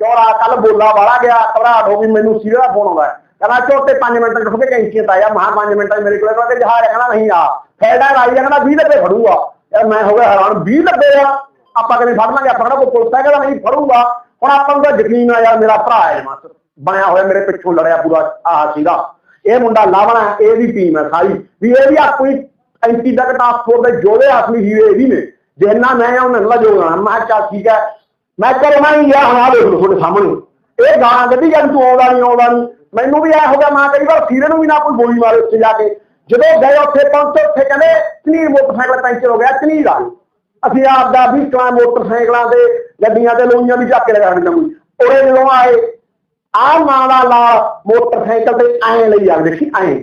ਚੌੜਾ ਕੱਲ ਬੋਲਾ ਵਾਲਾ ਗਿਆ, ਘਬਰਾਹਟ ਹੋ ਗਈ, ਮੈਨੂੰ ਸੀਰਾ ਦਾ ਫੋਨ ਆਉਂਦਾ ਕਹਿੰਦਾ ਚੋਟੇ 5 ਮਿੰਟ ਰੁਕ ਕੇ ਕੈਂਚੀ ਤਾਂ ਆਇਆ ਮਹਾ 5 ਮਿੰਟ ਮੇਰੇ ਕੋਲ, ਕਹਿੰਦਾ ਜਹਾਜ਼ ਕਹਿੰਦਾ ਨਹੀਂ ਆ। ਫੈਡਾ ਰਾਈ ਕਹਿੰਦਾ 20 ਲੱਗੇ ਫੜੂਗਾ। ਯਾਰ ਮੈਂ ਹੋ ਗਿਆ ਹੈਰਾਨ 20 ਲੱਗੇ ਆ। ਆਪਾਂ ਕਦੇ ਫੜ ਲਾਂਗੇ? ਆਪਾਂ ਕਿਹੜਾ ਕੋਈ ਪੁਲਿਸ ਹੈ, ਕਹਿੰਦਾ ਨਹੀਂ ਫੜੂਗਾ। ਹੁਣ ਆਪਾਂ ਨੂੰ ਤਾਂ ਯਕੀਨ ਆ ਯਾਰ, ਮੇਰਾ ਭਰਾ ਹੈ ਮਸ ਬਣਿਆ ਹੋਇਆ ਮੇਰੇ ਪਿੱਛੋਂ ਲੜਿਆ ਪੂਰਾ ਆਹ ਸੀਗਾ। ਇਹ ਮੁੰਡਾ ਲਾਵਣਾ ਇਹ ਵੀ ਟੀਮ ਹੈ ਸਾਰੀ। ਵੀ ਇਹ ਵੀ ਆਪਣੀ ਐਂਟੀ ਦਾ ਟਾਸਕ ਫੋਰਸ ਦੇ ਜੋੜੇ ਅਸਲੀ ਹੀਰੇ ਇਹ ਵੀ ਨੇ। ਜਿੰਨਾ ਮੈਂ ਆ, ਉਹਨਾਂ ਨਾਲ ਜੋੜਨਾ ਮੈਂ ਕਿਹਾ ਚੱਲ ਠੀਕ ਹੈ ਮੈਂ ਕਰਨਾ ਹੀ ਆ ਹੁਣ ਦੇਖ ਲਓ ਤੁਹਾਡੇ ਸਾਹਮਣੇ। ਇਹ ਗਾਣਾ ਗੱਡੀ ਜਦ, ਤੂੰ ਆਉਂਦਾ ਨਹੀਂ ਆਉਂਦਾ ਨਹੀਂ ਮੈਨੂੰ ਵੀ ਐ ਹੋ ਗਿਆ ਮੈਂ ਕਈ ਵਾਰ ਸੀਰੇ ਨੂੰ ਵੀ ਨਾ ਕੋਈ ਗੋਲੀ ਮਾਰੇ ਉੱਥੇ ਜਾ ਕੇ। ਜਦੋਂ ਗਏ ਉੱਥੇ ਪਹੁੰਚੇ ਉੱਥੇ ਕਹਿੰਦੇ ਚਨੀਰ ਮੋਟਰਸਾਈਕਲ ਪੈਂਚਰ ਹੋ ਗਿਆ ਚਨੀਰ ਆ ਅਸੀਂ ਆਪ ਦਾ ਵੀ ਕਲਾ ਮੋਟਰਸਾਈਕਲਾਂ ਤੇ, ਗੱਡੀਆਂ ਤੇ ਲੋਈਆਂ ਵੀ ਚੱਕ ਕੇ ਲਗਾ ਦਿੰਦੇ ਕੋਈ ਉਹਦੇ ਜਦੋਂ ਆਏ ਆ ਦਾ ਲਾ ਮੋਟਰਸਾਈਕਲ ਤੇ ਐਂ ਲਈ ਜਾਂਦੇ ਸੀ, ਐਂ।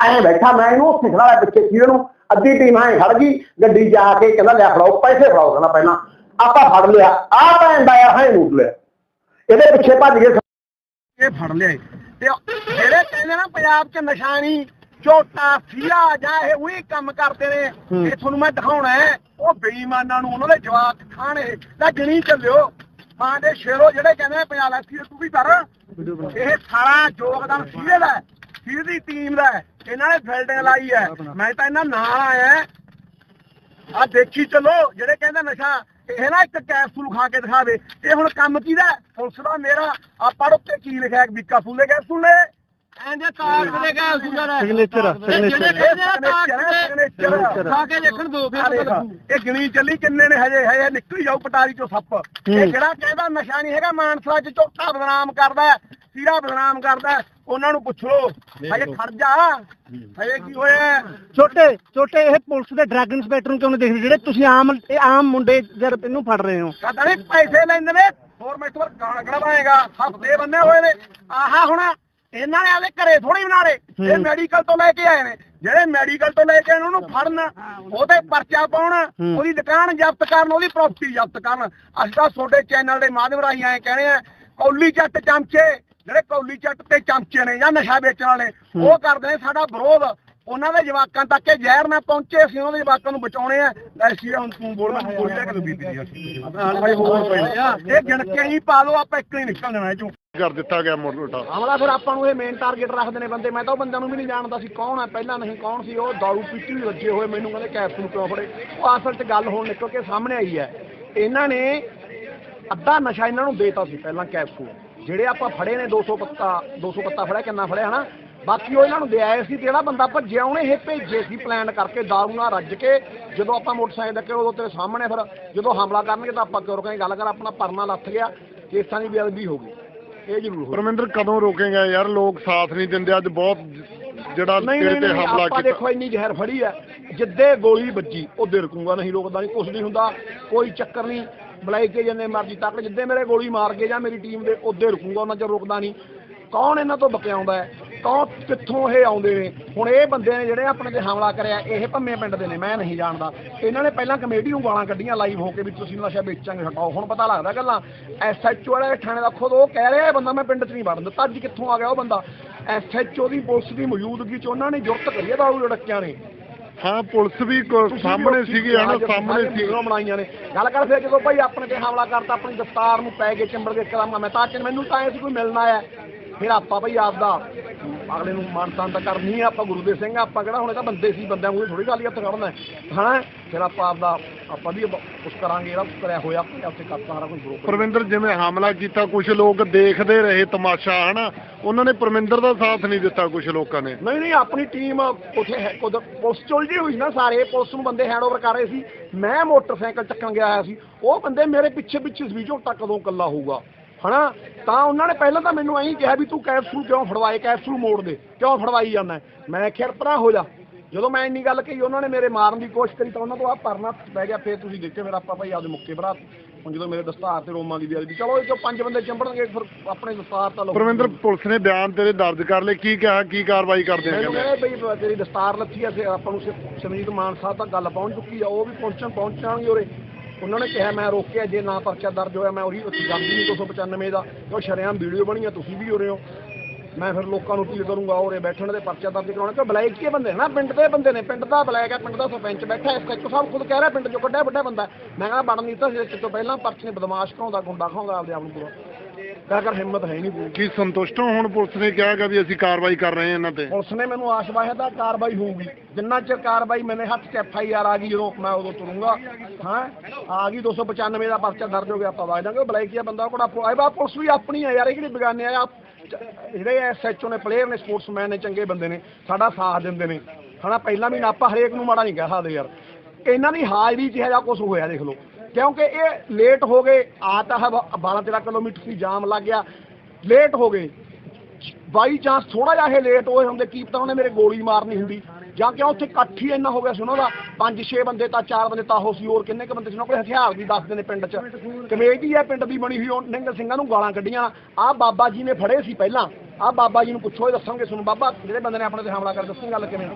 ਐਂ ਬੈਠਾ ਮੈਂ ਇਹਨੂੰ, ਉੱਥੇ ਖੜਾ ਪਿੱਛੇ ਸੀਰੇ ਨੂੰ। ਅੱਧੀ ਟੀਮ ਐਂ ਖੜ ਗਈ, ਗੱਡੀ ਜਾ ਕੇ ਕਹਿੰਦਾ, ਲੈ ਫੜਾਓ, ਪੈਸੇ ਫੜਾਓ ਕਹਿੰਦਾ ਪਹਿਲਾਂ। ਆਪਾਂ ਫੜ ਲਿਆ। ਆ ਭੈਣ ਦਾ ਆ ਹੈ ਨੂਟ ਲਿਆ। ਇਹਦੇ ਪਿੱਛੇ ਭੱਜ ਗਏ। ਇਹ ਫੜ ਲਿਆ ਤੇ ਜਿਹੜੇ ਕਹਿੰਦੇ ਨਾ ਪੰਜਾਬ 'ਚ ਨਸ਼ਾ ਨਹੀਂ ਝੋਟਾ ਫੀਆ ਜਾਂ ਇਹ ਉਹੀ ਕੰਮ ਕਰਦੇ ਨੇ ਇਹ ਤੁਹਾਨੂੰ ਮੈਂ ਦਿਖਾਉਣਾ ਹੈ। ਉਹ ਬੇਈਮਾਨਾਂ ਨੂੰ ਉਹਨਾਂ ਦੇ ਜਵਾਕ ਖਾਣੇ। ਤਾਂ ਗਿਣੀ ਚੱਲਿਓ। ਮਾਂ ਦੇ ਸ਼ੇਰੋ ਜਿਹੜੇ ਕਹਿੰਦੇ ਪੰਜਾਬ ਐਸੀ ਤੂੰ ਵੀ ਕਰ। ਇਹ ਸਾਰਾ ਯੋਗਦਾਨ ਸੀਰੇ ਦਾ ਹੈ, ਸੀਰੇ ਦੀ ਟੀਮ ਦਾ। ਇਹਨਾਂ ਨੇ ਫਿਲਡਿੰਗ ਲਾਈ ਹੈ। ਮੈਂ ਤਾਂ ਇਹਨਾਂ ਨਾਲ ਆਇਆ। ਆ ਦੇਖੀ ਚਲੋ ਜਿਹੜੇ ਕਹਿੰਦੇ ਨਸ਼ਾ ਇਹ ਨਾ ਇੱਕ ਕੈਪਸੂਲ ਖਾ ਕੇ ਦਿਖਾਵੇ। ਇਹ ਹੁਣ ਕੰਮ ਕਿਹਦਾ? ਪੁਲਿਸ ਦਾ ਮੇਰਾ ਆ ਪੜ੍ਹ ਉੱਤੇ ਕੀ ਲਿਖਿਆ? ਵਿੱਕਾ ਫੂਲੇ ਕੈਪਸੂਲ ਨੇ? ਐਂਦੇ ਕਾਗਜ਼ ਦੇ ਕੈਪਸੂਲ signature। ਜਿਹੜੇ ਕਾਗਜ਼ ਖਾ ਕੇ ਦੇਖਣ ਦੋ ਇਹ ਗਿਣੀ ਚੱਲੀ ਕਿੰਨੇ ਨੇ ਹਜੇ? ਹਜੇ ਨਿਕਲੀ ਜਾਊ ਪਟਾਰੀ ਚੋਂ ਸੱਪ। ਇਹ ਜਿਹੜਾ ਕਹਿੰਦਾ? ਨਸ਼ਾ ਨਹੀਂ ਹੈਗਾ ਮਾਨਸਾ ਚ ਝੋਟਾ ਬਦਨਾਮ ਕਰਦਾ। ਸੀਰਾ ਬਦਨਾਮ ਕਰਦਾ ਉਹਨਾਂ ਨੂੰ ਪੁੱਛ ਲੋ ਹਜੇ ਖੜ ਜਾ। ਹਜੇ ਕੀ ਹੋਇਆ? ਛੋਟੇ ਛੋਟੇ ਇਹ ਪੁਲਿਸ ਦੇ ਡਰੱਗ ਇੰਸਪੈਕਟਰ ਨੂੰ ਕਿਉਂ ਨਹੀਂ ਦੇਖਦੇ? ਜਿਹੜੇ ਤੁਸੀਂ ਆਮ ਇਹ ਆਮ ਮੁੰਡੇ ਜਦ ਇਹਨੂੰ ਫੜ ਰਹੇ ਹੋ। ਕਹਤਾ ਨਹੀਂ ਪੈਸੇ ਲੈਂਦੇ ਨੇ। ਹੋਰ ਮੈਂ ਤੋਂ ਗਾਣਾ ਕਢਵਾਏਗਾ। ਹਫ਼ਤੇ ਬੰਨੇ ਹੋਏ ਨੇ। ਆਹਾ ਹੁਣ ਇਹਨਾਂ ਨੇ ਆਲੇ ਘਰੇ ਥੋੜੀ ਬਣਾ ਲਏ। ਇਹ ਮੈਡੀਕਲ ਤੋਂ ਲੈ ਕੇ ਆਏ ਨੇ। ਜਿਹੜੇ ਮੈਡੀਕਲ ਤੋਂ ਲੈ ਕੇ ਆਏ ਨੇ ਉਹਨੂੰ ਫੜਨ। ਉਹਦੇ ਪਰਚਾ ਪਾਉਣ। ਉਹਦੀ ਦੁਕਾਨ ਜ਼ਬਤ ਕਰਨ ਉਹਦੀ ਪ੍ਰਾਪਰਟੀ ਜ਼ਬਤ ਕਰਨ। ਅਸੀਂ ਤਾਂ ਤੁਹਾਡੇ ਚੈਨਲ ਦੇ ਮਾਧਿਅਮ ਰਾਹੀਂ ਆਏ ਕਹਿੰਦੇ ਆ ਕੌਲੀ ਚੱਟ ਚਮਚੇ। ਜਿਹੜੇ ਕੌਲੀ ਚੱਟ ਤੇ ਚਮਚੇ ਨੇ ਜਾਂ ਨਸ਼ਾ ਵੇਚਣ ਵਾਲੇ ਉਹ ਕਰਦੇ ਨੇ ਸਾਡਾ ਵਿਰੋਧ। ਉਹਨਾਂ ਦੇ ਜਵਾਕਾਂ ਤੱਕ ਇਹ ਜ਼ਹਿਰ ਨਾ ਪਹੁੰਚੇ ਅਸੀਂ ਉਹਨਾਂ ਦੇ ਜਵਾਕਾਂ ਨੂੰ ਬਚਾਉਣੇ ਆ। ਐਸੀ ਹੁਣ ਤੂੰ ਬੋਲ ਮੈਂ ਬੋਲ ਲਿਆ ਕਿ ਬੀਬੀ ਦੀ ਅਸੀਂ ਭਾਈ ਹੋਰ ਪੈਣੇ ਇਹ ਗਿਣ ਕੇ ਹੀ ਪਾ ਲਓ ਆਪਾਂ ਇੱਕ ਹੀ ਨਿਕਲ ਜਾਣਾ ਇਹ ਚੋਂ। ਕਰ ਦਿੱਤਾ ਗਿਆ ਮੋਟਾ ਹਮਲਾ ਫਿਰ ਆਪਾਂ ਨੂੰ ਇਹ ਮੇਨ ਟਾਰਗੇਟ ਰੱਖਦੇ ਨੇ ਬੰਦੇ। ਮੈਂ ਤਾਂ ਉਹ ਬੰਦਿਆਂ ਨੂੰ ਵੀ ਨਹੀਂ ਜਾਣਦਾ ਸੀ ਕੌਣ ਹੈ ਪਹਿਲਾਂ ਨਹੀਂ ਕੌਣ ਸੀ। ਉਹ ਦਾਰੂ ਪੀਤੀ ਵੀ ਰੱਜੇ ਹੋਏ ਮੈਨੂੰ ਕਹਿੰਦੇ ਕੈਪਸੂਲ ਕਿਉਂ ਫੜੇ? ਉਹ ਅਸਲ 'ਚ ਗੱਲ ਹੁਣ ਨਿਕਲ ਕੇ ਸਾਹਮਣੇ ਆਈ ਹੈ। ਇਹਨਾਂ ਨੇ ਅੱਧਾ ਨਸ਼ਾ ਇਹਨਾਂ ਨੂੰ ਦੇਤਾ ਸੀ ਪਹਿਲਾਂ ਕੈਪਸੂਲ ਜਿਹੜੇ ਆਪਾਂ ਫੜੇ ਨੇ 200 ਪੱਤਾ 200 ਪੱਤਾ ਫੜਿਆ ਕਿੰਨਾ ਫੜਿਆ ਹਨਾ? ਬਾਕੀ ਉਹ ਇਹਨਾਂ ਨੂੰ ਦੇ ਆਏ ਸੀ ਤੇ ਜਿਹੜਾ ਬੰਦਾ ਭੱਜਿਆ ਉਹਨੇ ਇਹ ਭੇਜੇ ਸੀ ਪਲਾਨ ਕਰਕੇ ਦਾਰੂ ਨਾਲ ਰੱਜ ਕੇ ਜਦੋਂ ਆਪਾਂ ਮੋਟਰਸਾਈਕਲ ਕੇ ਉਦੋਂ ਤੇਰੇ ਸਾਹਮਣੇ ਫਿਰ ਜਦੋਂ ਹਮਲਾ ਕਰਨਗੇ ਤਾਂ ਆਪਾਂ ਕਿਉਂ ਰੁਕਾਂਗੇ? ਗੱਲ ਕਰ ਆਪਣਾ ਪਰਨਾ ਲੱਥ ਗਿਆ ਕੇਸਾਂ ਦੀ ਬੇਅਦਬੀ ਹੋ ਗਈ। ਇਹ ਜ਼ਰੂਰ ਹੋ ਪਰਮਿੰਦਰ ਕਦੋਂ ਰੋਕੇਗਾ? ਯਾਰ ਲੋਕ ਸਾਥ ਨਹੀਂ ਦਿੰਦੇ ਅੱਜ ਬਹੁਤ ਜਿਹੜਾ ਤੇਰੇ ਤੇ ਹਮਲਾ ਆਪਾਂ ਕੀਤਾ। ਦੇਖੋ ਇੰਨੀ ਜ਼ਹਿਰ ਫੜੀ ਹੈ ਜਿੱਦੇ ਗੋਲੀ ਵੱਜੀ ਉਹਦੇ ਰਕੂਗਾ ਨਹੀਂ ਰੁਕਦਾ ਨਹੀਂ ਕੁਛ ਨਹੀਂ ਹੁੰਦਾ ਕੋਈ ਚੱਕਰ ਨਹੀਂ ਬੁਲਾਈ ਕੇ ਜਿੰਨੇ ਮਰਜ਼ੀ ਤੱਕ ਜਿੱਦੇ ਮੇਰੇ ਗੋਲੀ ਮਾਰ ਕੇ ਜਾਂ ਮੇਰੀ ਟੀਮ ਦੇ ਉਹਦੇ ਰੁਕੂਗਾ, ਉਹਨਾਂ ਚਿਰ ਰੁਕਦਾ ਨਹੀਂ। ਕੌਣ ਇਹਨਾਂ ਤੋਂ ਬਕਿਆਉਂਦਾ ਹੈ? ਕੌਣ ਕਿੱਥੋਂ ਇਹ ਆਉਂਦੇ ਨੇ? ਹੁਣ ਇਹ ਬੰਦੇ ਨੇ ਜਿਹੜੇ ਆਪਣੇ ਤੇ ਹਮਲਾ ਕਰਿਆ, ਇਹ ਭੰਮੇ ਪਿੰਡ ਦੇ ਨੇ, ਮੈਂ ਨਹੀਂ ਜਾਣਦਾ। ਇਹਨਾਂ ਨੇ ਪਹਿਲਾਂ ਕਮੇਟੀ ਨੂੰ ਗਾਲਾਂ ਕੱਢੀਆਂ ਲਾਈਵ ਹੋ ਕੇ ਵੀ ਤੁਸੀਂ ਨਸ਼ਾ ਵੇਚਾਂਗੇ, ਹਟਾਓ। ਹੁਣ ਪਤਾ ਲੱਗਦਾ ਗੱਲਾਂ। ਐਸਐਚਓ ਵਾਲੇ ਥਾਣੇ ਦਾ ਖੁਦ ਉਹ ਕਹਿ ਰਿਹਾ ਇਹ ਬੰਦਾ, ਮੈਂ ਪਿੰਡ 'ਚ ਨਹੀਂ ਵੜਨ ਦਿੱਤਾ, ਅੱਜ ਕਿੱਥੋਂ ਆ ਗਿਆ ਉਹ ਬੰਦਾ? ਐਸਐਚਓ ਦੀ ਪੁਲਿਸ ਦੀ ਮੌਜੂਦਗੀ 'ਚ ਉਹਨਾਂ ਨੇ ਜੁਰਤ ਕਰੀ ਹੈ ਦਾਰੂ ਲੜਕਿਆਂ ਨੇ। ਹਾਂ ਪੁਲਿਸ ਵੀ ਕੋ- ਸਾਹਮਣੇ ਸੀਗੀ ਹਨਾ ਸਾਹਮਣੇ ਸੀ ਵੀਡੀਓ ਬਣਾਈਆਂ ਨੇ। ਗੱਲ ਕਰ ਫਿਰ ਜਦੋਂ ਭਾਈ ਆਪਣੇ ਤੇ ਹਮਲਾ ਕਰਤਾ ਆਪਣੀ ਦਸਤਾਰ ਨੂੰ ਪੈ ਕੇ ਚੰਬੜ ਕੇ ਕਰਾਂਗਾ ਮੈਂ ਤਾਂ ਕਿ ਮੈਨੂੰ ਤਾਂ ਐ ਸੀ ਕੋਈ ਮਿਲਣਾ ਆ। ਫਿਰ ਆਪਾਂ ਭਾਈ ਆਪਦਾ ਅਗਲੇ ਨੂੰ ਮਾਨ ਤਾਨ ਤਾਂ ਕਰਨੀ ਆ ਆਪਾਂ ਗੁਰੂ ਦੇ ਸਿੰਘ ਆ, ਆਪਾਂ ਕਿਹੜਾ ਹੁਣ ਇਹ ਤਾਂ ਬੰਦੇ ਸੀ ਬੰਦਿਆਂ ਨੂੰ ਥੋੜੀ ਗੱਲ ਹੀ ਹੱਥ ਕੱਢਣਾ ਹੈ, ਹਨਾ ਫਿਰ ਆਪਾਂ ਆਪਦਾ ਆਪਾਂ ਵੀ ਕੁਝ ਕਰਾਂਗੇ ਜਿਹੜਾ ਕੁਛ ਕਰਿਆ ਹੋਇਆ ਆਪਣੇ ਉੱਤੇ ਕਰਤਾ ਸਾਰਾ ਕੁਝ ਬਰੋਬਰ ਪਰਮਿੰਦਰ ਜਿਵੇਂ ਹਮਲਾ ਕੀਤਾ ਕੁਝ ਲੋਕ ਦੇਖਦੇ ਰਹੇ ਤਮਾਸ਼ਾ ਹਨਾ? ਉਹਨਾਂ ਨੇ ਪਰਮਿੰਦਰ ਦਾ ਸਾਥ ਨਹੀਂ ਦਿੱਤਾ ਕੁਝ ਲੋਕਾਂ ਨੇ। ਨਹੀਂ ਨਹੀਂ ਆਪਣੀ ਟੀਮ ਉੱਥੇ ਪੁਲਿਸ ਚ ਉਲਝੀ ਹੋਈ ਸੀ ਨਾ ਸਾਰੇ ਪੁਲਿਸ ਨੂੰ ਬੰਦੇ ਹੈਂਡਓਵਰ ਕਰ ਰਹੇ ਸੀ। ਮੈਂ ਮੋਟਰਸਾਈਕਲ ਚੱਕਣ ਗਿਆ ਹੋਇਆ ਸੀ। ਉਹ ਬੰਦੇ ਮੇਰੇ ਪਿੱਛੇ ਪਿੱਛੇ ਸੀ ਝੋਟਾ ਕਦੋਂ ਕੱਲਾ ਹੋਊਗਾ ਹਨਾ? ਤਾਂ ਉਹਨਾਂ ਨੇ ਪਹਿਲਾਂ ਤਾਂ ਮੈਨੂੰ ਐਂ ਕਿਹਾ ਵੀ ਤੂੰ ਕੈਪਸੂਲ ਕਿਉਂ ਫੜਵਾਏ ਕੈਪਸੂਲ ਮੋੜ ਦੇ ਕਿਉਂ ਫੜਵਾਈ ਜਾਂਦਾ? ਮੈਂ ਖਿਰ ਪਰਾਂ ਹੋ ਜਾ। ਜਦੋਂ ਮੈਂ ਇੰਨੀ ਗੱਲ ਕਹੀ ਉਹਨਾਂ ਨੇ ਮੇਰੇ ਮਾਰਨ ਦੀ ਕੋਸ਼ਿਸ਼ ਕਰੀ ਤਾਂ ਉਹਨਾਂ ਤੋਂ ਆ ਪਰਨਾ ਬਹਿ ਗਿਆ ਫੇਰ ਤੁਸੀਂ ਦੇਖਿਓ ਮੇਰਾ ਆਪਾਂ ਭਾਈ ਆਪਦੇ ਮੁੱਕੇ ਭਰਾ ਹੁਣ ਜਦੋਂ ਮੇਰੇ ਦਸਤਾਰ ਤੇ ਰੋਮਾਂ ਦੀ ਬੇਅਦਬੀ ਚਲੋ ਇਹ ਚੋਂ ਪੰਜ ਬੰਦੇ ਚੰਬੜਨਗੇ ਫਿਰ ਆਪਣੇ ਦਸਤਾਰ ਤਾਂ ਪਰਮਿੰਦਰ ਪੁਲਿਸ ਨੇ ਬਿਆਨ ਤੇਰੇ ਦਰਜ ਕਰ ਲਏ ਕੀ ਕਿਹਾ ਕੀ ਕਾਰਵਾਈ ਕਰਦੇ ਆ ਕਹਿੰਦੇ ਬਈ ਤੇਰੀ ਦਸਤਾਰ ਲੱਥੀ ਆ ਤੇ ਆਪਾਂ ਨੂੰ ਸਿ- ਸਿਮਰਜੀਤ ਮਾਨ ਸਾਹਿਬ ਤੱਕ ਗੱਲ ਪਹੁੰਚ ਚੁੱਕੀ ਆ ਉਹ ਵੀ ਪਹੁੰਚਣ ਪਹੁੰਚਾਂਗੇ ਉਰੇ। ਉਹਨਾਂ ਨੇ ਕਿਹਾ ਮੈਂ ਰੋਕਿਆ ਜੇ ਨਾ ਪਰਚਾ ਦਰਜ ਹੋਇਆ ਮੈਂ ਉਹੀ ਉੱਥੇ ਜਾਂਦੀ ਨਹੀਂ 295 ਦਾ। ਉਹ ਸ਼ਰੇਆਮ ਵੀਡੀਓ ਬਣੀ ਆ ਤੁਸੀਂ ਵੀ ਉਰੇ ਹੋ। ਮੈਂ ਫਿਰ ਲੋਕਾਂ ਨੂੰ ਅਪੀਲ ਕਰੂੰਗਾ ਉਰੇ ਬੈਠਣ ਦੇ ਪਰਚਾ ਦਰਜ ਕਰਾਉਣਾ ਕਿ ਬਲੈਕ ਕੀ ਬੰਦੇ? ਨੇ ਪਿੰਡ ਦੇ ਬੰਦੇ ਨੇ ਪਿੰਡ ਦਾ ਬਲੈਕ ਹੈ ਪਿੰਡ ਦਾ ਸਰਪੰਚ ਬੈਠਾ ਇਸ ਕਰਕੇ ਸਭ ਖੁਦ ਕਹਿ ਰਿਹਾ ਪਿੰਡ ਚੋਂ ਕੱਢਿਆ ਵੱਡਾ ਬੰਦਾ। ਮੈਂ ਕਹਿੰਦਾ ਬਣ ਨਹੀਂ ਤਾਂ ਇਸ ਤੋਂ ਪਹਿਲਾਂ ਪਰਚੇ ਨੇ ਬਦਮਾਸ਼ ਕਹਾਉਂਦਾ ਗੁੰਡਾ ਕਹਾਉਂਦਾ ਆਪਦੇ ਆਪ ਨੂੰ ਪੂਰਾ? ਕਰ ਹਿੰਮਤ ਹੈ ਨਹੀਂ ਪੂਰੀ। ਕੀ ਸੰਤੁਸ਼ਟ ਹੋ ਹੁਣ ਪੁਲਿਸ ਨੇ? ਕਿਹਾ ਹੈਗਾ ਵੀ ਅਸੀਂ ਕਾਰਵਾਈ ਕਰ ਰਹੇ ਹਾਂ ਇਹਨਾਂ ਤੇ। ਪੁਲਿਸ ਨੇ ਮੈਨੂੰ ਆਸ਼ਵਾਸਨ ਤਾਂ ਕਾਰਵਾਈ ਹੋਊਗੀ। ਜਿੰਨਾ ਚਿਰ ਕਾਰਵਾਈ ਮੇਰੇ ਹੱਥ 'ਚ ਐਫ ਆਈ ਆਰ ਆ ਗਈ ਜਦੋਂ ਮੈਂ ਉਦੋਂ ਤੁਰੂੰਗਾ। ਹਾਂ? ਆ ਗਈ 295 ਦਾ ਪਰਚਾ ਦਰਜ ਹੋ ਗਿਆ ਆਪਾਂ ਵਗ ਜਾਾਂਗੇ ਬਲੈਕੀਆ ਬੰਦਾ ਕੋੜਾ ਆਏ ਬਾ ਪੁਲਿਸ ਵੀ ਆਪਣੀ ਆ ਯਾਰ ਇਹ ਕਿਹੜੀ ਬਗਾਨੇ ਆ ਜਿਹੜੇ ਐਸਐਚਓ ਨੇ ਪਲੇਅਰ ਨੇ ਸਪੋਰਟਸਮੈਨ ਨੇ, ਚੰਗੇ ਬੰਦੇ ਨੇ, ਸਾਡਾ ਸਾਥ ਦਿੰਦੇ ਨੇ। ਹਨਾ, ਪਹਿਲਾਂ ਵੀ ਨਾ ਆਪਾਂ ਹਰੇਕ ਨੂੰ ਮਾੜਾ ਨਹੀਂ ਕਹਿ ਸਕਦੇ ਯਾਰ। ਇਹਨਾਂ ਦੀ ਹਾਜ਼ਰੀ 'ਚ ਇਹੋ ਜਿਹਾ ਕੁਝ ਹੋਇਆ, ਦੇਖ ਲਓ। ਕਿਉਂਕਿ ਇਹ ਲੇਟ ਹੋ ਗਏ ਆ ਤਾਂ ਹੈ 12 13 ਕਿਲੋਮੀਟਰ ਸੀ ਜਾਮ ਲੱਗ ਗਿਆ। ਲੇਟ ਹੋ ਗਏ। ਬਾਈ ਚਾਂਸ ਥੋੜਾ ਜਿਹਾ ਇਹ ਲੇਟ ਹੋਏ ਹੁੰਦੇ, ਕੀ ਪਤਾ ਉਹਨੇ ਮੇਰੇ ਗੋਲੀ ਮਾਰਨੀ ਹੁੰਦੀ। ਜਾਂ ਕਿ ਉੱਥੇ ਇਕੱਠ ਹੀ ਇੰਨਾ ਹੋ ਗਿਆ ਸੀ ਉਹਨਾਂ ਦਾ? ਪੰਜ, ਛੇ ਬੰਦੇ ਤਾਂ, ਚਾਰ ਬੰਦੇ ਤਾਂ, ਉਹ ਸੀ ਹੋਰ ਕਿੰਨੇ ਕ ਬੰਦੇ ਸੀ? ਉਹਨਾਂ ਕੋਲ ਹਥਿਆਰ ਵੀ ਦੱਸਦੇ ਨੇ ਪਿੰਡ 'ਚ। ਕਮੇਟੀ ਹੈ ਪਿੰਡ ਦੀ ਬਣੀ ਹੋਈ, ਉਹ ਨਿੰਗ ਸਿੰਘਾਂ ਨੂੰ ਗਾਲਾਂ ਕੱਢੀਆਂ। ਆਹ ਬਾਬਾ ਜੀ ਨੇ ਫੜੇ ਸੀ ਪਹਿਲਾਂ। ਆਹ ਬਾਬਾ ਜੀ ਨੂੰ ਪੁੱਛੋ, ਇਹ ਦੱਸਣਗੇ ਤੁਹਾਨੂੰ ਬਾਬਾ, ਜਿਹੜੇ ਬੰਦੇ ਨੇ ਆਪਣੇ ਤੇ ਹਮਲਾ ਕਰ ਦੱਸੀ ਗੱਲ ਕਿਵੇਂ